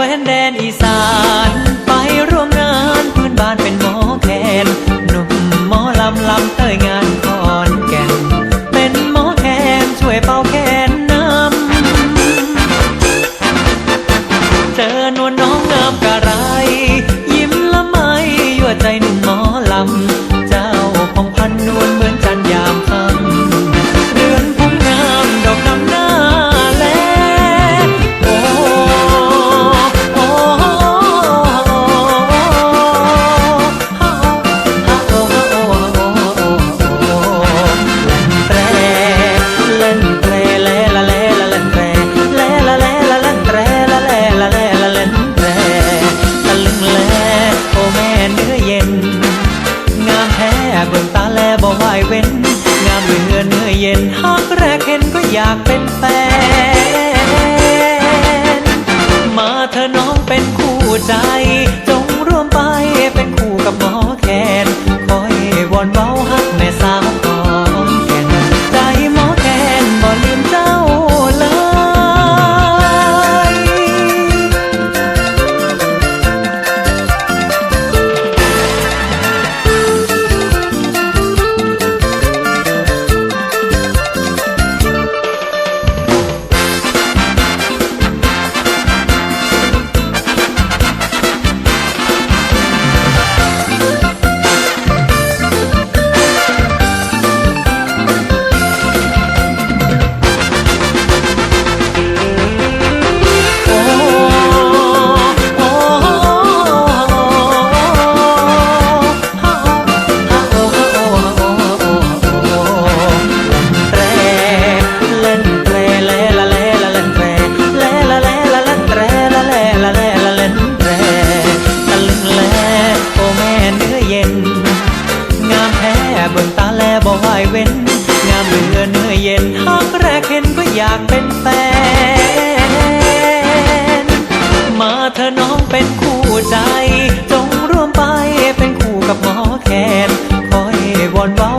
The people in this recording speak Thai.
คว้นแดนอีสาน ไปร่วมงานพื้นบ้านเป็นหมอแคนหนุ่มหมอลำลำเตยงานคอนแก่น เป็นหมอแคนช่วยเป่าแคนน้ำเจอนวลน้ เป็น งามเหลือเนื้อเย็นหากแรกเห็นก็อยากเป็นแฟน มาเธอน้องเป็นคู่ใจ เบิ่งตาแลบ่ไหวเว้น งามเหลือเนื้อเย็นหากแรกเห็นก็อยากเป็นแฟน มาเธอน้องเป็นคู่ใจ จงร่วมไปเป็นคู่กับหมอแคนคอยวอนเว้า